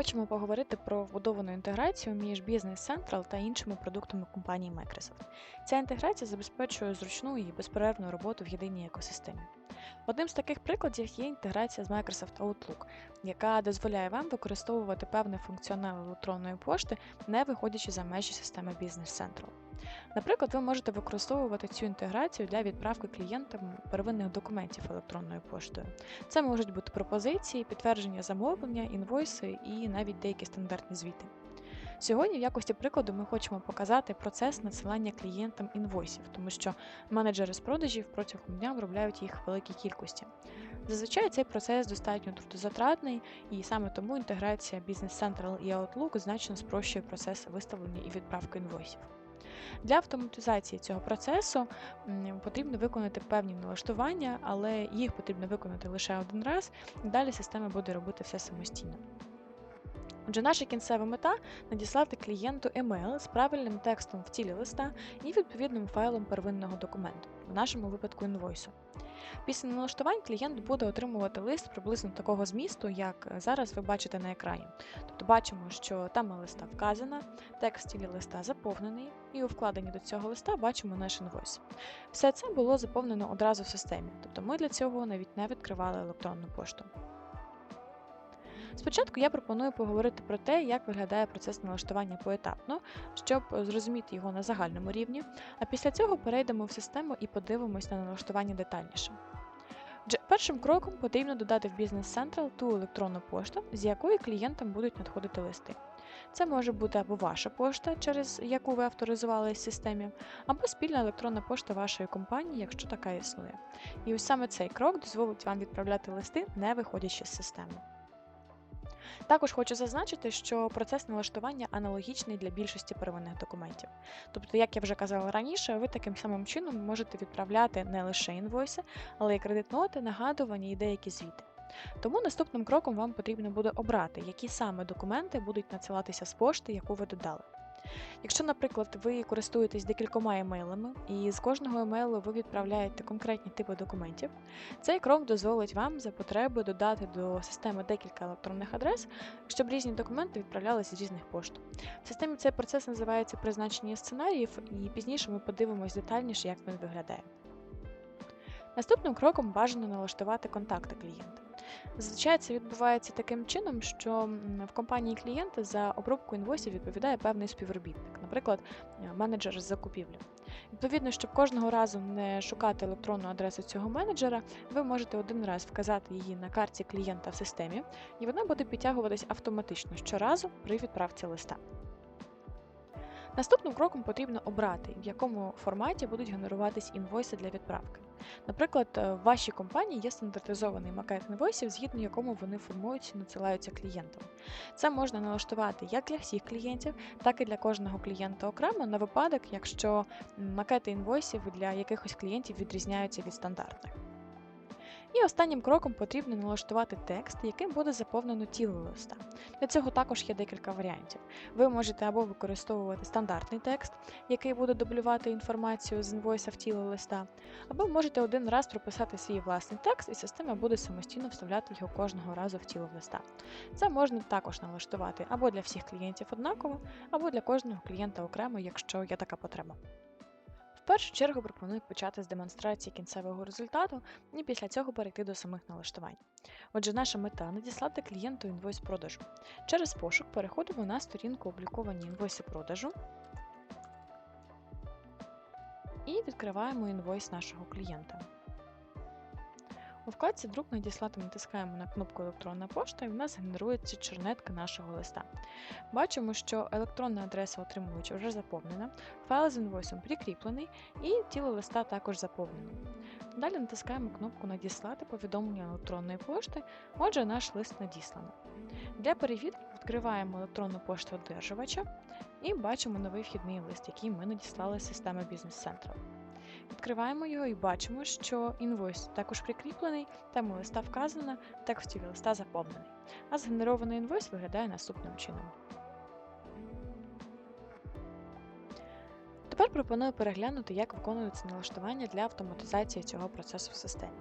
хочемо поговорити про вбудовану інтеграцію між Business Central та іншими продуктами компанії Microsoft. Ця інтеграція забезпечує зручну і безперервну роботу в єдиній екосистемі. Одним з таких прикладів є інтеграція з Microsoft Outlook, яка дозволяє вам використовувати певний функціонал електронної пошти, не виходячи за межі системи Business Central. Наприклад, ви можете використовувати цю інтеграцію для відправки клієнтам первинних документів електронною поштою. Це можуть бути пропозиції, підтвердження замовлення, інвойси і навіть деякі стандартні звіти. Сьогодні, в якості прикладу, ми хочемо показати процес надсилання клієнтам інвойсів, тому що менеджери з продажів протягом дня виробляють їх в великій кількості. Зазвичай цей процес достатньо трудозатратний, і саме тому інтеграція Business Central і Outlook значно спрощує процес виставлення і відправки інвойсів. Для автоматизації цього процесу потрібно виконати певні налаштування, але їх потрібно виконати лише один раз, і далі система буде робити все самостійно. Отже, наша кінцева мета надіслати клієнту емейл з правильним текстом в тілі листа і відповідним файлом первинного документу, в нашому випадку інвойсу. Після налаштувань клієнт буде отримувати лист приблизно такого змісту, як зараз ви бачите на екрані. Тобто бачимо, що тема листа вказана, текст тілі листа заповнений, і у вкладенні до цього листа бачимо наш інвойс. Все це було заповнено одразу в системі, тобто ми для цього навіть не відкривали електронну пошту. Спочатку я пропоную поговорити про те, як виглядає процес налаштування поетапно, щоб зрозуміти його на загальному рівні, а після цього перейдемо в систему і подивимось на налаштування детальніше. Першим кроком потрібно додати в Business Central ту електронну пошту, з якої клієнтам будуть надходити листи. Це може бути або ваша пошта, через яку ви авторизували в системі, або спільна електронна пошта вашої компанії, якщо така існує. І ось саме цей крок дозволить вам відправляти листи, не виходячи з системи. Також хочу зазначити, що процес налаштування аналогічний для більшості первинних документів. Тобто, як я вже казала раніше, ви таким самим чином можете відправляти не лише інвойси, але й кредитноти, нагадування і деякі звіти. Тому наступним кроком вам потрібно буде обрати, які саме документи будуть надсилатися з пошти, яку ви додали. Якщо, наприклад, ви користуєтесь декількома емейлами, і з кожного емейлу ви відправляєте конкретні типи документів, цей крок дозволить вам за потреби додати до системи декілька електронних адрес, щоб різні документи відправлялися з різних пошт. В системі цей процес називається призначення сценаріїв, і пізніше ми подивимось детальніше, як він виглядає. Наступним кроком бажано налаштувати контакти клієнта. Зазвичай це відбувається таким чином, що в компанії клієнта за обробку інвойсів відповідає певний співробітник, наприклад, е, менеджер з закупівлі. Відповідно, щоб кожного разу не шукати електронну адресу цього менеджера, ви можете один раз вказати її на карті клієнта в системі, і вона буде підтягуватись автоматично щоразу при відправці листа. Наступним кроком потрібно обрати, в якому форматі будуть генеруватись інвойси для відправки. Наприклад, е, в вашій компанії є стандартизований макет інвойсів, згідно якому вони формуються і надсилаються клієнтам. Це можна налаштувати як для всіх клієнтів, так і для кожного клієнта окремо на випадок, якщо макети інвойсів для якихось клієнтів відрізняються від стандартних. І останнім кроком потрібно налаштувати текст, яким буде заповнено тіло листа. Для цього також є декілька варіантів. Ви можете або використовувати стандартний текст, який буде дублювати інформацію з інвойса в тіло листа, або можете один раз прописати свій власний текст, і система буде самостійно вставляти його кожного разу в тіло листа. Це можна також налаштувати або для всіх клієнтів однаково, або для кожного клієнта окремо, якщо є така потреба першу чергу пропоную почати з демонстрації кінцевого результату і після цього перейти до самих налаштувань. Отже, наша мета надіслати клієнту інвойс продажу. Через пошук переходимо на сторінку обліковані інвойси продажу і відкриваємо інвойс нашого клієнта. У вкладці Друк надіслати натискаємо на кнопку Електронна пошта і в нас генерується чернетка нашого листа. Бачимо, що електронна адреса отримувача вже заповнена, файл з інвойсом прикріплений і тіло листа також заповнено. Далі натискаємо кнопку Надіслати повідомлення електронної пошти, отже, наш лист надіслано. Для перевірки відкриваємо електронну пошту одержувача і бачимо новий вхідний лист, який ми надіслали з системи Central. Відкриваємо його і бачимо, що інвойс також прикріплений, тема листа вказана, текст листа заповнений. А згенерований інвойс виглядає наступним чином. Тепер пропоную переглянути, як виконуються налаштування для автоматизації цього процесу в системі.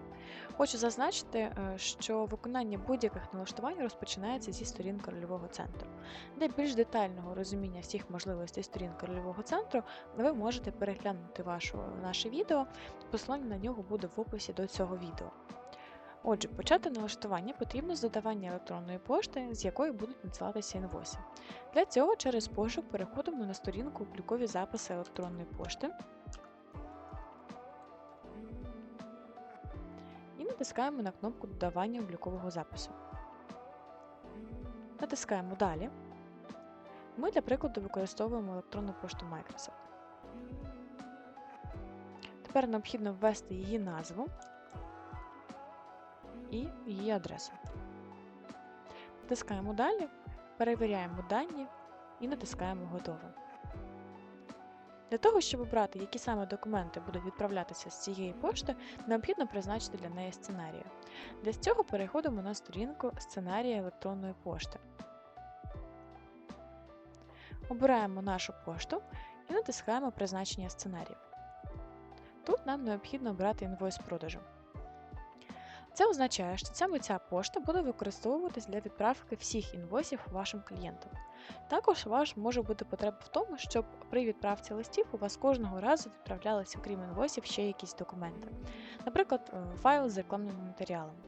Хочу зазначити, е, що виконання будь-яких налаштувань розпочинається зі сторінки рольового центру. Для більш детального розуміння всіх можливостей сторінки рольового центру ви можете переглянути вашу, наше відео, посилання на нього буде в описі до цього відео. Отже, почати налаштування потрібно з додавання електронної пошти, з якої будуть надсилатися інвойси. Для цього через пошук переходимо на сторінку облікові записи електронної пошти і натискаємо на кнопку Додавання облікового запису. Натискаємо Далі. Ми для прикладу використовуємо електронну пошту Microsoft. Тепер необхідно ввести її назву і її адресу. Натискаємо Далі, перевіряємо дані і натискаємо Готово. Для того, щоб обрати, які саме документи будуть відправлятися з цієї пошти, необхідно призначити для неї сценарію. Для цього переходимо на сторінку сценарія електронної пошти. Обираємо нашу пошту і натискаємо призначення сценаріїв. Тут нам необхідно обрати інвойс продажу. Це означає, що саме ця пошта буде використовуватись для відправки всіх інвойсів вашим клієнтам. Також у вас може бути потреба в тому, щоб при відправці листів у вас кожного разу відправлялися, окрім інвойсів, ще якісь документи, наприклад, е, файл з рекламними матеріалами.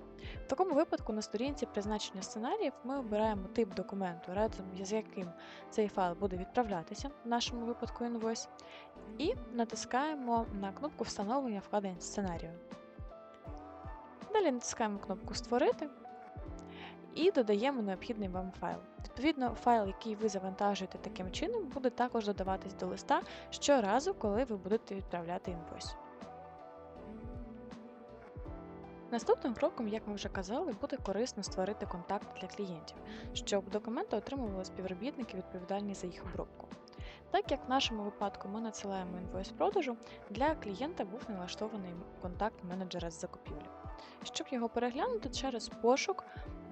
В такому випадку на сторінці призначення сценаріїв ми обираємо тип документу, разом з яким цей файл буде відправлятися, в нашому випадку інвойс, і натискаємо на кнопку встановлення вкладень сценарію. Далі натискаємо кнопку Створити і додаємо необхідний вам файл. Відповідно, файл, який ви завантажуєте таким чином, буде також додаватись до листа щоразу, коли ви будете відправляти інвойс. Наступним кроком, як ми вже казали, буде корисно створити контакт для клієнтів, щоб документи отримували співробітники відповідальні за їх обробку. Так як в нашому випадку ми надсилаємо інвойс продажу, для клієнта був налаштований контакт менеджера з закупівлі. Щоб його переглянути через пошук,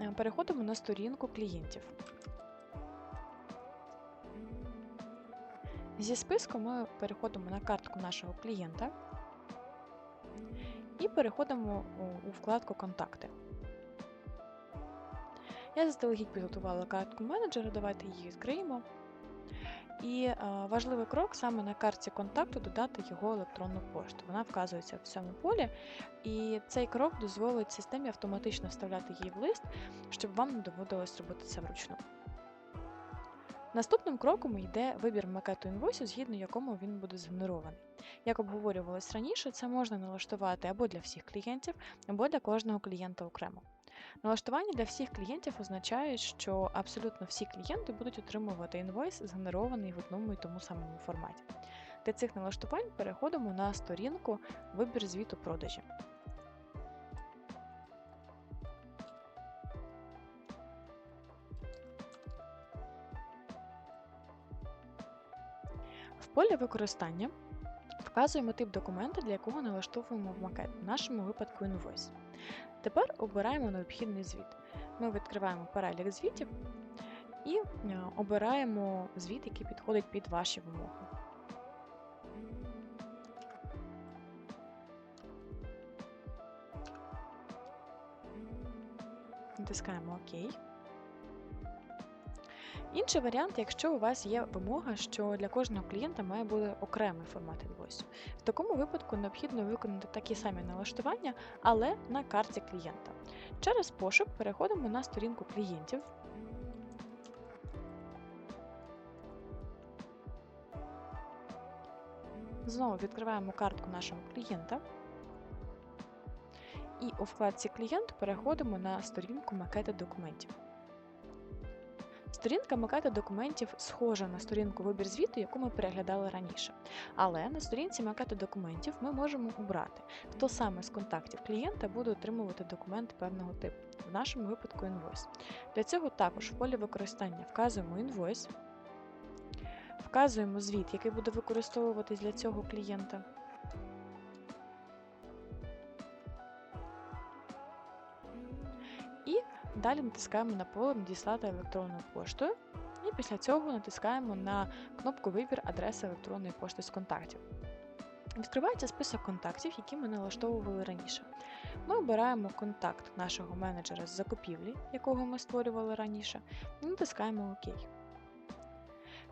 е, переходимо на сторінку клієнтів. Зі списку ми переходимо на картку нашого клієнта і переходимо у вкладку Контакти. Я заздалегідь підготувала картку менеджера, давайте її відкриємо. І е, важливий крок саме на картці контакту додати його електронну пошту. Вона вказується в цьому полі, і цей крок дозволить системі автоматично вставляти її в лист, щоб вам не доводилось робити це вручну. Наступним кроком йде вибір макету інвойсу, згідно якому він буде згенерований. Як обговорювалось раніше, це можна налаштувати або для всіх клієнтів, або для кожного клієнта окремо. Налаштування для всіх клієнтів означає, що абсолютно всі клієнти будуть отримувати інвойс, згенерований в одному і тому самому форматі. Для цих налаштувань переходимо на сторінку Вибір звіту продажі. В полі використання вказуємо тип документа, для якого налаштовуємо в макет, в нашому випадку інвойс. Тепер обираємо необхідний звіт. Ми відкриваємо перелік звітів і е, обираємо звіт, який підходить під ваші вимоги. Натискаємо ОК. Інший варіант, якщо у вас є вимога, що для кожного клієнта має бути окремий формат інвойсу. В такому випадку необхідно виконати такі самі налаштування, але на карті клієнта. Через пошук переходимо на сторінку клієнтів. Знову відкриваємо картку нашого клієнта. І у вкладці клієнт переходимо на сторінку макети документів. Сторінка макета документів схожа на сторінку вибір звіту, яку ми переглядали раніше. Але на сторінці макета документів ми можемо обрати, хто саме з контактів клієнта буде отримувати документ певного типу, в нашому випадку інвойс. Для цього також в полі використання вказуємо інвойс, вказуємо звіт, який буде використовуватись для цього клієнта. Далі натискаємо на поле Надіслати електронною поштою І після цього натискаємо на кнопку Вибір адреси електронної пошти з контактів. Відкривається список контактів, які ми налаштовували раніше. Ми обираємо контакт нашого менеджера з закупівлі, якого ми створювали раніше, і натискаємо ОК.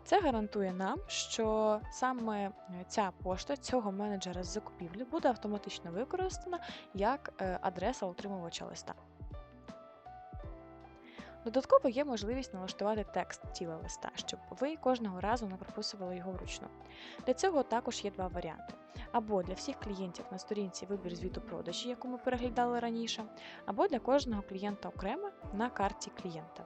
Це гарантує нам, що саме ця пошта цього менеджера з закупівлі буде автоматично використана як е, адреса отримувача листа. Додатково є можливість налаштувати текст тіла листа, щоб ви кожного разу не прописували його вручну. Для цього також є два варіанти: або для всіх клієнтів на сторінці вибір звіту продажі, яку ми переглядали раніше, або для кожного клієнта окремо на карті клієнта.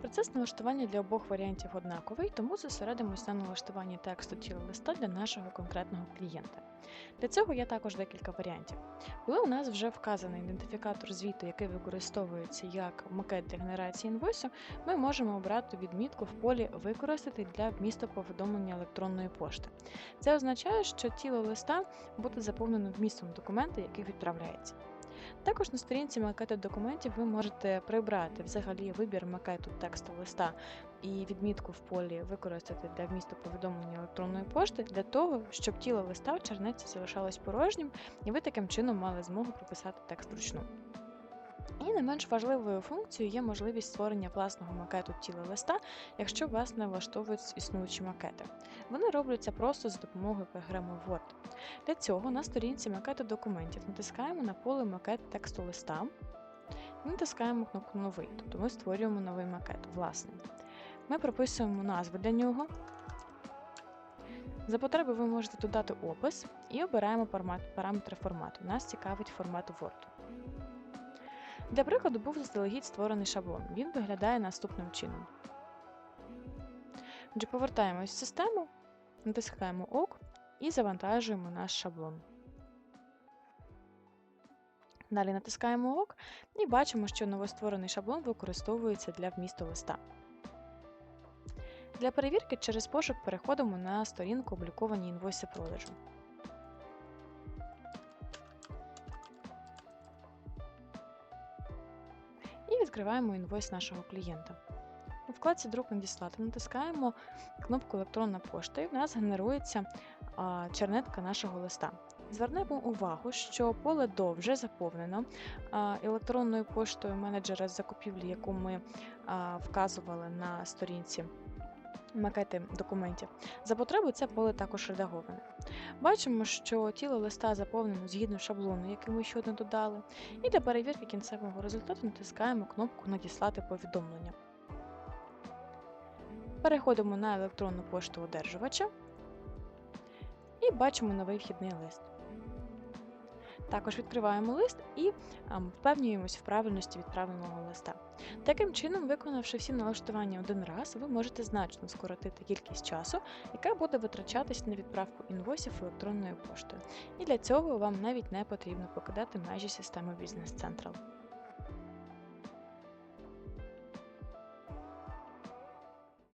Процес налаштування для обох варіантів однаковий, тому зосередимось на налаштуванні тексту тіла листа для нашого конкретного клієнта. Для цього є також декілька варіантів. Коли у нас вже вказаний ідентифікатор звіту, який використовується як макет для генерації інвойсу, ми можемо обрати відмітку в полі Використати для вмісту повідомлення електронної пошти. Це означає, що тіло листа буде заповнено вмістом документа, який відправляється. Також на сторінці макету документів ви можете прибрати взагалі вибір макету тексту листа і відмітку в полі використати для вмісту повідомлення електронної пошти для того, щоб тіло листа в чернеці залишалось порожнім, і ви таким чином мали змогу прописати текст вручну. І не менш важливою функцією є можливість створення власного макету тіла листа, якщо вас не влаштовують існуючі макети. Вони робляться просто за допомогою програми Word. Для цього на сторінці макету документів натискаємо на поле макет тексту листа і натискаємо кнопку Новий, тобто ми створюємо новий макет, власний. Ми прописуємо назву для нього. За потреби ви можете додати опис і обираємо параметри формату. Нас цікавить формат Word. Для прикладу був заздалегідь створений шаблон. Він виглядає наступним чином. Отже, повертаємось в систему, натискаємо ОК і завантажуємо наш шаблон. Далі натискаємо ОК і бачимо, що новостворений шаблон використовується для вмісту листа. Для перевірки через пошук переходимо на сторінку обліковані інвойси продажу. Відкриваємо інвойс нашого клієнта. У вкладці Друк надіслати натискаємо кнопку Електронна пошта і в нас генерується чернетка нашого листа. Звернемо увагу, що поле до вже заповнено електронною поштою менеджера з закупівлі, яку ми вказували на сторінці макети документів. За потребу це поле також редаговане. Бачимо, що тіло листа заповнено згідно шаблону, який ми щодо додали, і для перевірки кінцевого результату натискаємо кнопку Надіслати повідомлення. Переходимо на електронну пошту одержувача і бачимо новий вхідний лист. Також відкриваємо лист і а, впевнюємось в правильності відправленого листа. Таким чином, виконавши всі налаштування один раз, ви можете значно скоротити кількість часу, яка буде витрачатись на відправку інвойсів електронною поштою. І для цього вам навіть не потрібно покидати межі системи Business Central.